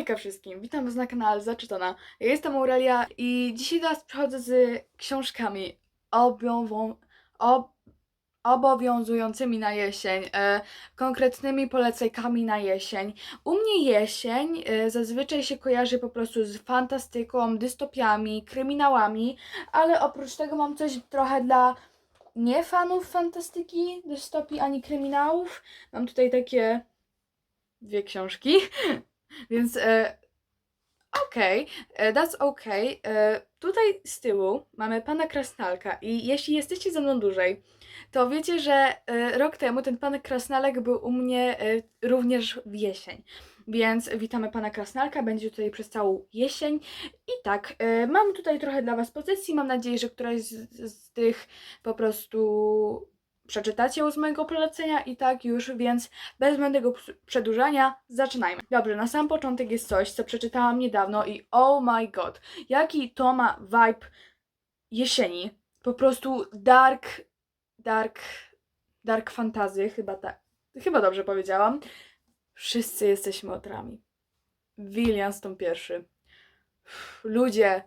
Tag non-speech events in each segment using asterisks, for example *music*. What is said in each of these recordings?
Hejka wszystkim, witam was na kanale Zaczytana. Ja jestem Aurelia i dzisiaj do was przychodzę z książkami obowo- ob- obowiązującymi na jesień, e, konkretnymi polecajkami na jesień. U mnie jesień e, zazwyczaj się kojarzy po prostu z fantastyką, dystopiami, kryminałami, ale oprócz tego mam coś trochę dla nie fanów fantastyki, dystopii ani kryminałów. Mam tutaj takie dwie książki. *laughs* Więc e, okej, e, that's okej. E, tutaj z tyłu mamy pana Krasnalka i jeśli jesteście ze mną dłużej, to wiecie, że e, rok temu ten pan Krasnalek był u mnie również w jesień. Więc witamy pana Krasnalka, będzie tutaj przez całą jesień. I tak, mam tutaj trochę dla was pozycji. Mam nadzieję, że któraś z, z tych po prostu przeczytacie z mojego polecenia i tak już, więc bez zbędnego przedłużania, zaczynajmy. Dobrze, na sam początek jest coś, co przeczytałam niedawno i oh my god, jaki to ma vibe jesieni. Po prostu dark, dark, dark fantasy, chyba tak, chyba dobrze powiedziałam. Wszyscy jesteśmy otrami. William tą pierwszy. Ludzie,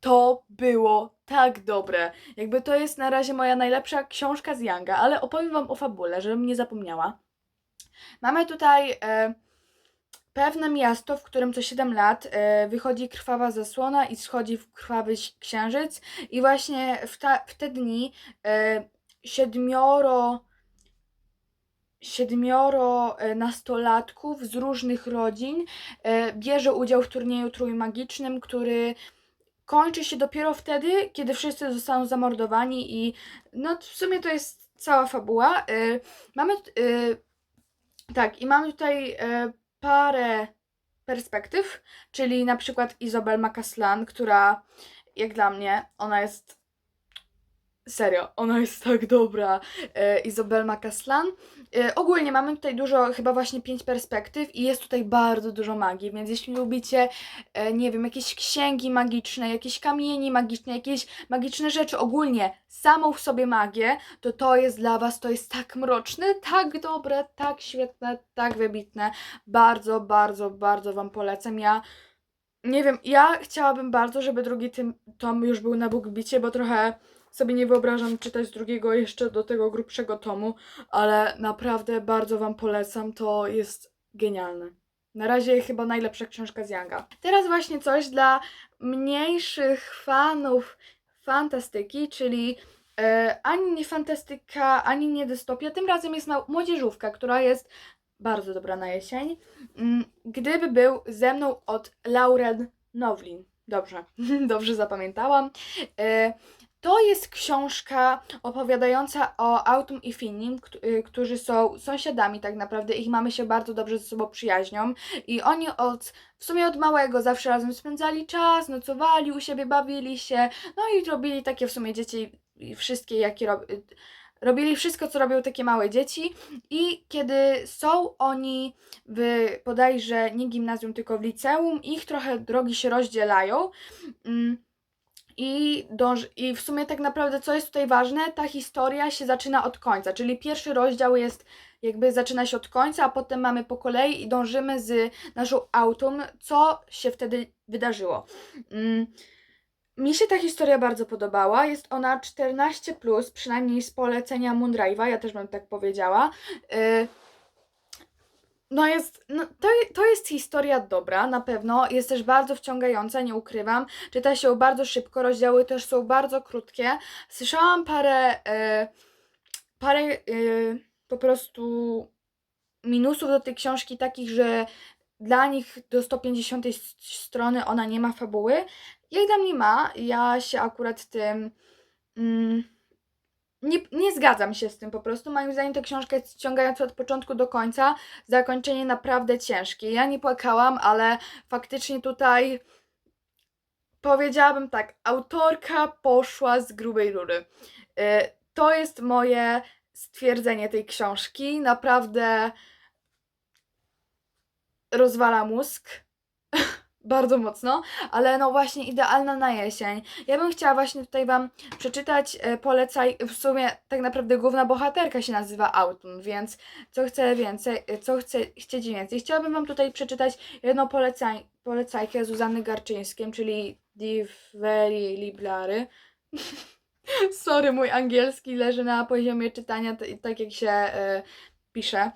to było tak dobre. Jakby to jest na razie moja najlepsza książka z Younga, ale opowiem wam o fabule, żebym nie zapomniała. Mamy tutaj e, pewne miasto, w którym co 7 lat e, wychodzi krwawa zasłona i schodzi w krwawy księżyc. I właśnie w, ta, w te dni e, siedmioro siedmioro e, nastolatków z różnych rodzin e, bierze udział w turnieju trójmagicznym, który kończy się dopiero wtedy, kiedy wszyscy zostaną zamordowani i no w sumie to jest cała fabuła. Y, mamy y, tak i mamy tutaj y, parę perspektyw, czyli na przykład Izabel Macaslan, która jak dla mnie ona jest Serio, ona jest tak dobra. E, Izabel. E, ogólnie mamy tutaj dużo, chyba właśnie pięć perspektyw i jest tutaj bardzo dużo magii, więc jeśli lubicie, e, nie wiem, jakieś księgi magiczne, jakieś kamienie magiczne, jakieś magiczne rzeczy, ogólnie samą w sobie magię, to to jest dla Was, to jest tak mroczne, tak dobre, tak świetne, tak wybitne. Bardzo, bardzo, bardzo Wam polecam. Ja nie wiem, ja chciałabym bardzo, żeby drugi tym, tom już był na BookBicie, bo trochę sobie nie wyobrażam czytać drugiego jeszcze do tego grubszego tomu, ale naprawdę bardzo Wam polecam, to jest genialne. Na razie chyba najlepsza książka z Younga. Teraz właśnie coś dla mniejszych fanów fantastyki, czyli e, ani nie fantastyka, ani nie dystopia. Tym razem jest młodzieżówka, która jest bardzo dobra na jesień. Mm, Gdyby był ze mną od Lauren Nowlin. Dobrze, *laughs* dobrze zapamiętałam. E, to jest książka opowiadająca o Autumn i Finnim, y, którzy są sąsiadami tak naprawdę. Ich mamy się bardzo dobrze ze sobą przyjaźnią i oni od, w sumie od małego zawsze razem spędzali czas, nocowali u siebie, bawili się, no i robili takie w sumie dzieci wszystkie jakie rob, y, robili wszystko co robią takie małe dzieci i kiedy są oni w bodajże nie gimnazjum, tylko w liceum, ich trochę drogi się rozdzielają. Mm, i, dąż- I w sumie tak naprawdę, co jest tutaj ważne, ta historia się zaczyna od końca, czyli pierwszy rozdział jest jakby zaczyna się od końca, a potem mamy po kolei i dążymy z naszą autum, co się wtedy wydarzyło. Mm. Mi się ta historia bardzo podobała. Jest ona 14, plus, przynajmniej z polecenia Moonrive'a, ja też bym tak powiedziała. Y, no jest, no to, to jest historia dobra, na pewno. Jest też bardzo wciągająca, nie ukrywam. Czyta się bardzo szybko, rozdziały też są bardzo krótkie. Słyszałam parę, e, parę e, po prostu minusów do tej książki, takich, że dla nich do 150 s- strony ona nie ma fabuły. Jak dla mnie ma, ja się akurat tym. Mm, nie, nie zgadzam się z tym po prostu. Moim zdaniem ta książka jest ściągająca od początku do końca. Zakończenie naprawdę ciężkie. Ja nie płakałam, ale faktycznie tutaj powiedziałabym tak, autorka poszła z grubej rury. Y, To jest moje stwierdzenie tej książki. Naprawdę rozwala mózg. *laughs* bardzo mocno, ale no właśnie idealna na jesień. Ja bym chciała właśnie tutaj Wam przeczytać e, polecaj, w sumie tak naprawdę główna bohaterka się nazywa Autumn, więc co chcę więcej, e, co chcę chcieć więcej. Chciałabym Wam tutaj przeczytać jedną polecaj, polecajkę Zuzanny Garczyńskim, czyli Die Very Library. *laughs* Sorry, mój angielski leży na poziomie czytania, tak jak się e, pisze.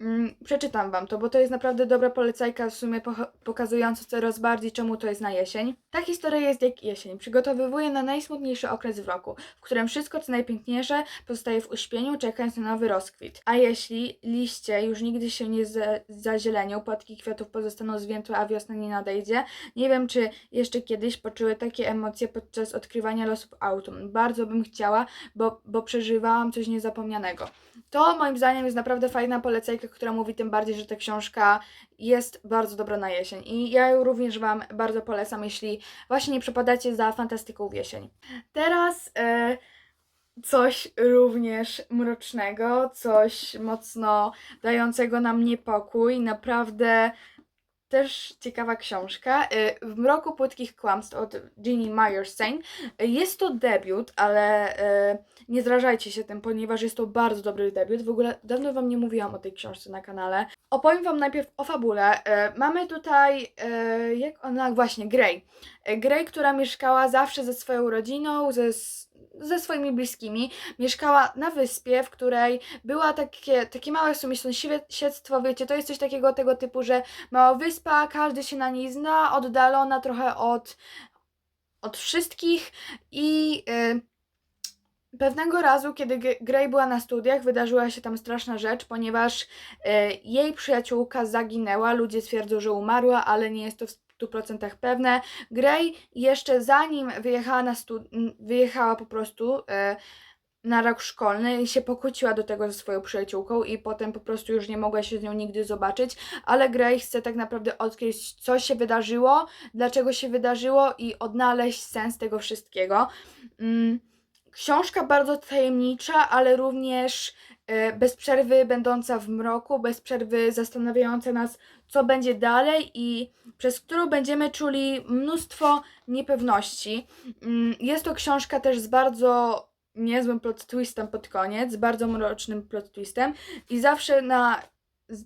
Mm, przeczytam Wam to, bo to jest naprawdę dobra polecajka, w sumie pokazująca coraz bardziej, czemu to jest na jesień. Ta historia jest jak jesień. Przygotowywuje na najsmutniejszy okres w roku, w którym wszystko, co najpiękniejsze, pozostaje w uśpieniu, czekając na nowy rozkwit. A jeśli liście już nigdy się nie za- zazielenią, płatki kwiatów pozostaną zwiętłe, a wiosna nie nadejdzie, nie wiem, czy jeszcze kiedyś poczuły takie emocje podczas odkrywania losów autumn. Bardzo bym chciała, bo, bo przeżywałam coś niezapomnianego. To moim zdaniem jest naprawdę fajna polecajka, która mówi tym bardziej, że ta książka jest bardzo dobra na jesień. I ja ją również Wam bardzo polecam, jeśli właśnie nie przepadacie za fantastyką w jesień. Teraz e, coś również mrocznego, coś mocno dającego nam niepokój. Naprawdę też ciekawa książka. Y, W mroku płytkich kłamstw od Ginny Meyerstein. Jest to debiut, ale y, nie zrażajcie się tym, ponieważ jest to bardzo dobry debiut. W ogóle dawno Wam nie mówiłam o tej książce na kanale. Opowiem Wam najpierw o fabule. Y, Mamy tutaj, jak ona, właśnie, Grey. Grey, która mieszkała zawsze ze swoją rodziną, ze, ze swoimi bliskimi. Mieszkała na wyspie, w której była takie, takie małe w sumie sąsiedztwo, wiecie, to jest coś takiego tego typu, że mała wyspa, każdy się na niej zna, oddalona trochę od, od wszystkich i y, pewnego razu, kiedy Grey była na studiach, wydarzyła się tam straszna rzecz, ponieważ y, jej przyjaciółka zaginęła, ludzie twierdzą, że umarła, ale nie jest to 100% pewne. Grey jeszcze zanim wyjechała na stu- wyjechała po prostu y, na rok szkolny i się pokłóciła do tego ze swoją przyjaciółką i potem po prostu już nie mogła się z nią nigdy zobaczyć, ale Grey chce tak naprawdę odkryć, co się wydarzyło, dlaczego się wydarzyło i odnaleźć sens tego wszystkiego. Mm, Książka bardzo tajemnicza, ale również e, bez przerwy będąca w mroku, bez przerwy zastanawiająca nas, co będzie dalej i przez którą będziemy czuli mnóstwo niepewności. Mm, Jest to książka też z bardzo niezłym plot twistem pod koniec, bardzo mrocznym plot twistem i zawsze na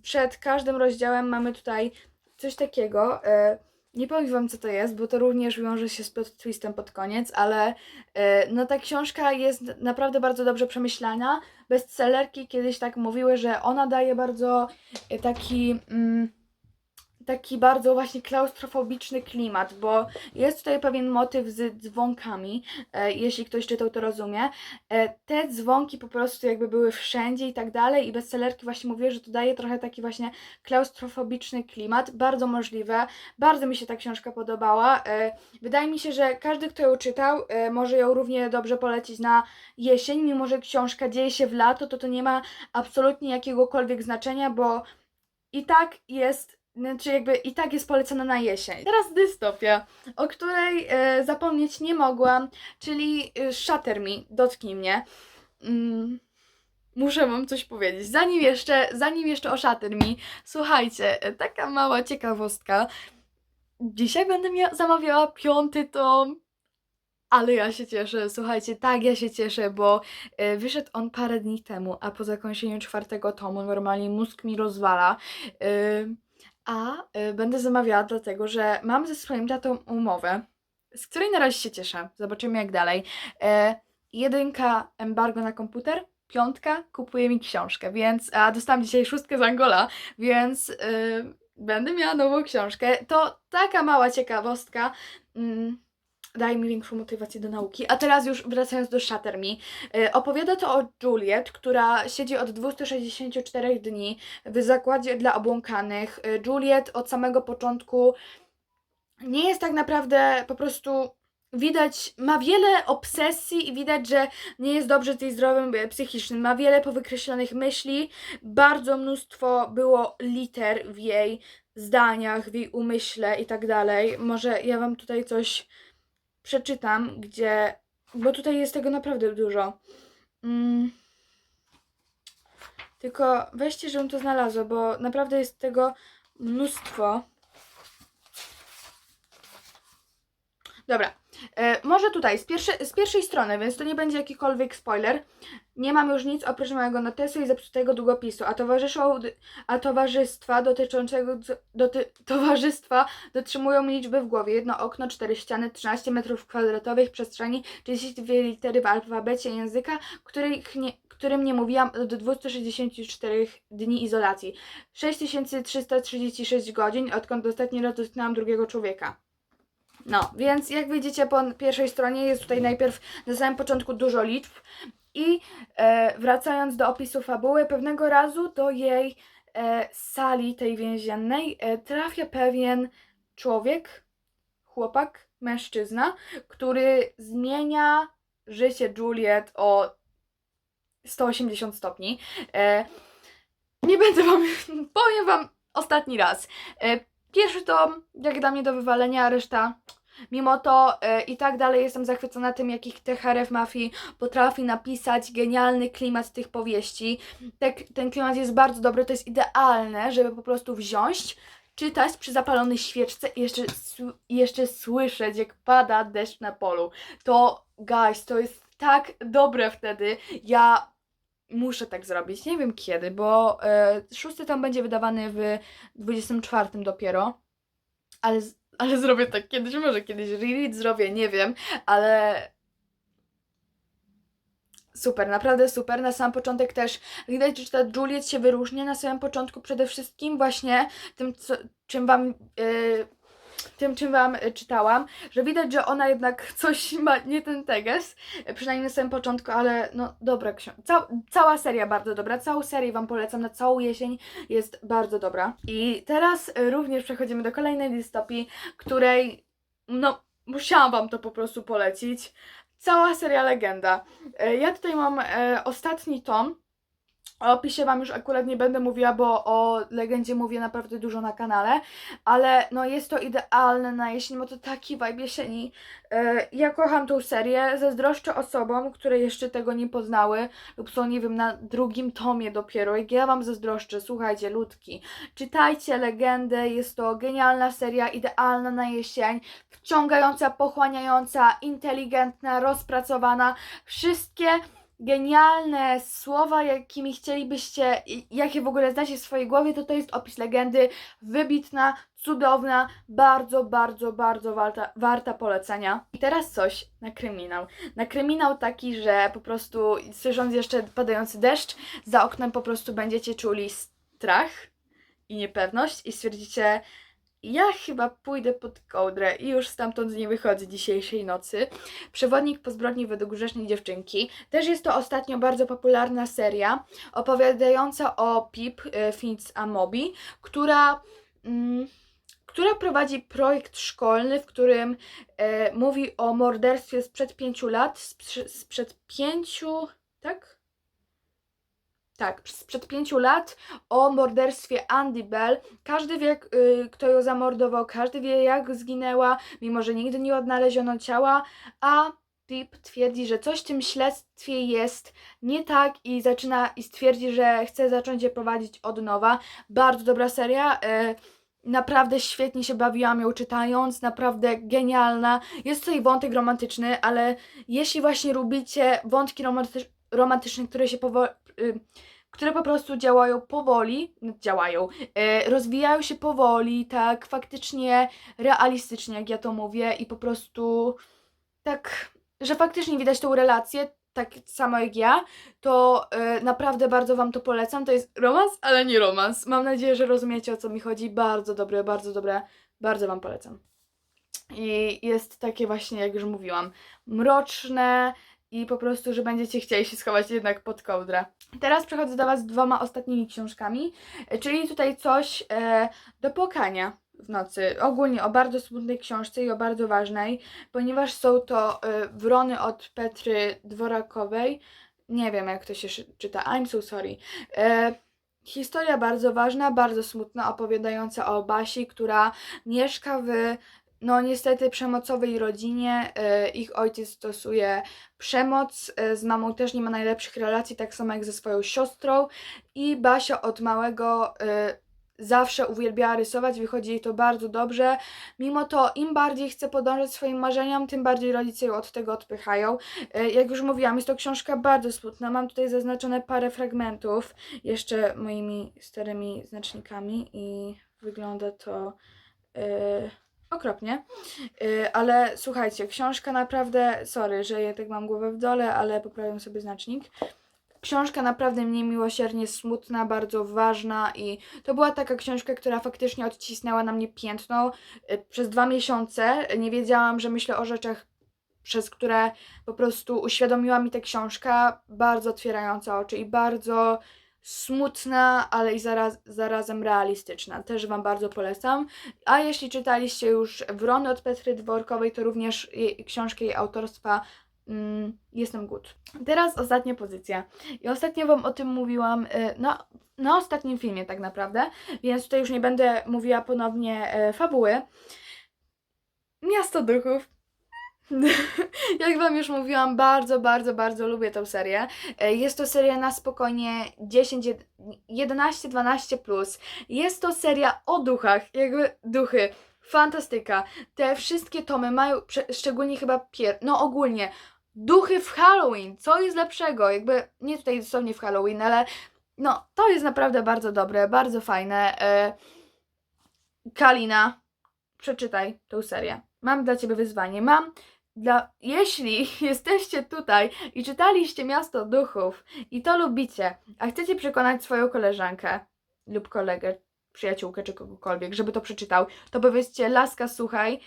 przed każdym rozdziałem mamy tutaj coś takiego. E, nie powiem wam co to jest, bo to również wiąże się z plot twistem pod koniec, ale e, no ta książka jest naprawdę bardzo dobrze przemyślana. Bestsellerki kiedyś tak mówiły, że ona daje bardzo e, taki mm, taki bardzo właśnie klaustrofobiczny klimat, bo jest tutaj pewien motyw z dzwonkami, e, jeśli ktoś czytał, to rozumie. E, te dzwonki po prostu jakby były wszędzie i tak dalej i bestsellerki właśnie mówiły, że to daje trochę taki właśnie klaustrofobiczny klimat, bardzo możliwe. Bardzo mi się ta książka podobała. E, wydaje mi się, że każdy, kto ją czytał, e, może ją równie dobrze polecić na jesień, mimo że książka dzieje się w lato, to to nie ma absolutnie jakiegokolwiek znaczenia, bo i tak jest, znaczy jakby i tak jest polecana na jesień. Teraz dystopia, o której e, zapomnieć nie mogłam, czyli e, Shatter Me, dotknij mnie. Mm, muszę wam coś powiedzieć. Zanim jeszcze, zanim jeszcze o Shatter Me, słuchajcie, e, taka mała ciekawostka. Dzisiaj będę mia- zamawiała piąty tom. Ale ja się cieszę, słuchajcie, tak ja się cieszę, bo e, wyszedł on parę dni temu, a po zakończeniu czwartego tomu normalnie mózg mi rozwala. Ym, a y, będę zamawiała dlatego, że mam ze swoim tatą umowę, z której na razie się cieszę. Zobaczymy jak dalej. E, jedynka embargo na komputer, piątka kupuje mi książkę, więc a dostałam dzisiaj szóstkę z Angola, więc y, będę miała nową książkę. To taka mała ciekawostka. Mm, daje mi większą motywację do nauki. A teraz już wracając do Shatter. E, Opowiada to o Juliet, która siedzi od 264 dni w zakładzie dla obłąkanych. E, Juliet od samego początku nie jest tak naprawdę po prostu widać, ma wiele obsesji i widać, że nie jest dobrze z jej zdrowiem e, psychicznym. Ma wiele powykreślonych myśli, bardzo mnóstwo było liter w jej zdaniach, w jej umyśle i tak dalej. Może ja wam tutaj coś przeczytam, gdzie. Bo tutaj jest tego naprawdę dużo. Mm. Tylko weźcie, żebym to znalazła, bo naprawdę jest tego mnóstwo. Dobra, może tutaj, z, z pierwszej strony, więc to nie będzie jakikolwiek spoiler. Nie mam już nic oprócz mojego notesu i zepsutego długopisu, a, a towarzystwa dotyczącego doty, *laughs* towarzystwa dotrzymują liczby w głowie. Jedno okno, cztery ściany, 13 metrów kwadratowych przestrzeni, 32 litery w alfabecie języka, których nie, którym nie mówiłam od 264 dni izolacji. 6336 godzin, odkąd ostatni raz dotknęłam drugiego człowieka. No, więc jak widzicie po pierwszej stronie jest tutaj najpierw na samym początku dużo liczb i e, wracając do opisu fabuły, pewnego razu do jej e, sali tej więziennej e, trafia pewien człowiek, chłopak, mężczyzna, który zmienia życie Juliet o 180 stopni. E, nie będę wam, *laughs* powiem wam ostatni raz. E, pierwszy to jak dla mnie do wywalenia, a reszta Mimo to e, i tak dalej jestem zachwycona tym, jakich THRF Mafii potrafi napisać genialny klimat tych powieści. Tak, ten klimat jest bardzo dobry, to jest idealne, żeby po prostu wziąć, czytać przy zapalonej świeczce i jeszcze, jeszcze słyszeć, jak pada deszcz na polu. To, guys, to jest tak dobre wtedy. Ja muszę tak zrobić. Nie wiem kiedy, bo e, szósty tom będzie wydawany w 24 dopiero. Ale, ale zrobię tak kiedyś, może kiedyś reread zrobię, nie wiem, ale super, naprawdę super. Na sam początek też widać, że ta Juliet się wyróżnia na samym początku przede wszystkim właśnie tym, co, czym wam... Yy, tym, czym Wam y, czytałam, że widać, że ona jednak *laughs* coś ma nie ten teges, y, przynajmniej na samym początku, ale no dobra książka. Cał, cała seria bardzo dobra, całą serię Wam polecam na całą jesień, jest bardzo dobra. I teraz y, również przechodzimy do kolejnej dystopii, której no musiałam Wam to po prostu polecić. Cała seria Legenda. Ja tutaj mam e, ostatni tom, o opisie Wam już akurat nie będę mówiła, bo o legendzie mówię naprawdę dużo na kanale, ale no jest to idealne na jesień, bo to taki vibe jesieni. E, Ja kocham tą serię, zazdroszczę osobom, które jeszcze tego nie poznały lub są, nie wiem, na drugim tomie dopiero. Jak ja Wam zazdroszczę, słuchajcie, ludki, czytajcie legendę, jest to genialna seria, idealna na jesień, wciągająca, pochłaniająca, inteligentna, rozpracowana, wszystkie genialne słowa, jakimi chcielibyście, jakie w ogóle znacie w swojej głowie, to to jest opis legendy. Wybitna, cudowna, bardzo, bardzo, bardzo warta, warta polecenia. I teraz coś na kryminał. Na kryminał taki, że po prostu słysząc jeszcze padający deszcz, za oknem po prostu będziecie czuli strach i niepewność i stwierdzicie, ja chyba pójdę pod kołdrę i już stamtąd nie wychodzę dzisiejszej nocy. Przewodnik po zbrodni według grzecznej dziewczynki. Też jest to ostatnio bardzo popularna seria opowiadająca o Pip e, Fitz Amobi, która, mm, która prowadzi projekt szkolny, w którym e, mówi o morderstwie sprzed pięciu lat, sprze- sprzed pięciu, tak? Tak, sprzed pięciu lat o morderstwie Andy Bell. Każdy wie, y, kto ją zamordował, każdy wie, jak zginęła, mimo że nigdy nie odnaleziono ciała, a Pip twierdzi, że coś w tym śledztwie jest nie tak i zaczyna i stwierdzi, że chce zacząć je prowadzić od nowa. Bardzo dobra seria. y, Naprawdę świetnie się bawiłam ją czytając, naprawdę genialna. Jest tutaj wątek romantyczny, ale jeśli właśnie lubicie wątki romantycz- romantyczne, które się powoli, które po prostu działają powoli, działają, e, rozwijają się powoli, tak faktycznie realistycznie, jak ja to mówię, i po prostu tak, że faktycznie widać tą relację, tak samo jak ja, to e, naprawdę bardzo Wam to polecam. To jest romans, ale nie romans. Mam nadzieję, że rozumiecie o co mi chodzi. Bardzo dobre, bardzo dobre, bardzo Wam polecam. I jest takie właśnie, jak już mówiłam, mroczne i po prostu, że będziecie chcieli się schować jednak pod kołdrę. Teraz przechodzę do Was z dwoma ostatnimi książkami, e, czyli tutaj coś e, do płakania w nocy. Ogólnie o bardzo smutnej książce i o bardzo ważnej, ponieważ są to e, Wrony od Petry Dworakowej. Nie wiem, jak to się czyta. I'm so sorry. E, historia bardzo ważna, bardzo smutna, opowiadająca o Basi, która mieszka w no niestety przemocowej rodzinie. E, ich ojciec stosuje przemoc, e, z mamą też nie ma najlepszych relacji, tak samo jak ze swoją siostrą i Basia od małego e, zawsze uwielbiała rysować, wychodzi jej to bardzo dobrze. Mimo to, im bardziej chce podążać swoim marzeniom, tym bardziej rodzice ją od tego odpychają. Jak już mówiłam, jest to książka bardzo smutna. Mam tutaj zaznaczone parę fragmentów, jeszcze moimi starymi znacznikami i wygląda to e, okropnie. E, ale słuchajcie, książka naprawdę, sorry, że ja tak mam głowę w dole, ale poprawiam sobie znacznik. Książka naprawdę mnie miłosiernie smutna, bardzo ważna i to była taka książka, która faktycznie odcisnęła na mnie piętno y, przez dwa miesiące. Nie wiedziałam, że myślę o rzeczach, przez które po prostu uświadomiła mi ta książka, bardzo otwierająca oczy i bardzo smutna, ale i zaraz, zarazem realistyczna. Też Wam bardzo polecam. A jeśli czytaliście już Wrony od Petry Dworkowej, to również jej, książkę jej autorstwa mm, Jestem Good. Teraz ostatnia pozycja. I ostatnio Wam o tym mówiłam y, na, ostatnim filmie tak naprawdę, więc tutaj już nie będę mówiła ponownie e, fabuły. Miasto Duchów. *laughs* Jak Wam już mówiłam, bardzo, bardzo, bardzo lubię tę serię. E, Jest to seria na spokojnie 10, jed- 11, 12 plus. Jest to seria o duchach, jakby duchy. Fantastyka. Te wszystkie tomy mają, szczególnie chyba pier... no ogólnie, duchy w Halloween. Co jest lepszego? Jakby nie tutaj dosłownie w Halloween, ale no, to jest naprawdę bardzo dobre, bardzo fajne. E, Kalina, przeczytaj tę serię. Mam dla Ciebie wyzwanie. Mam dla... Jeśli *laughs* jesteście tutaj i czytaliście Miasto Duchów i to lubicie, a chcecie przekonać swoją koleżankę lub kolegę, przyjaciółkę czy kogokolwiek, żeby to przeczytał, to powiedzcie, laska, słuchaj,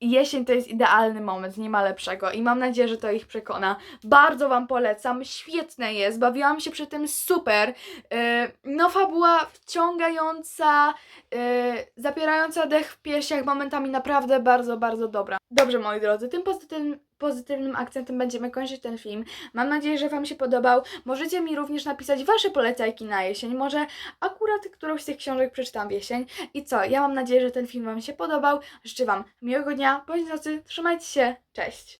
jesień to jest idealny moment, nie ma lepszego i mam nadzieję, że to ich przekona. Bardzo Wam polecam, świetne jest, bawiłam się przy tym super. Yy, no fabuła wciągająca, yy, zapierająca dech w piersiach, momentami naprawdę bardzo, bardzo dobra. Dobrze moi drodzy, tym pozytywnym, pozytywnym akcentem będziemy kończyć ten film. Mam nadzieję, że Wam się podobał. Możecie mi również napisać Wasze polecajki na jesień, może akurat którąś z tych książek przeczytam w jesień. I co, ja mam nadzieję, że ten film Wam się podobał. Życzę Wam miłego dnia, bądź nocy, trzymajcie się, cześć!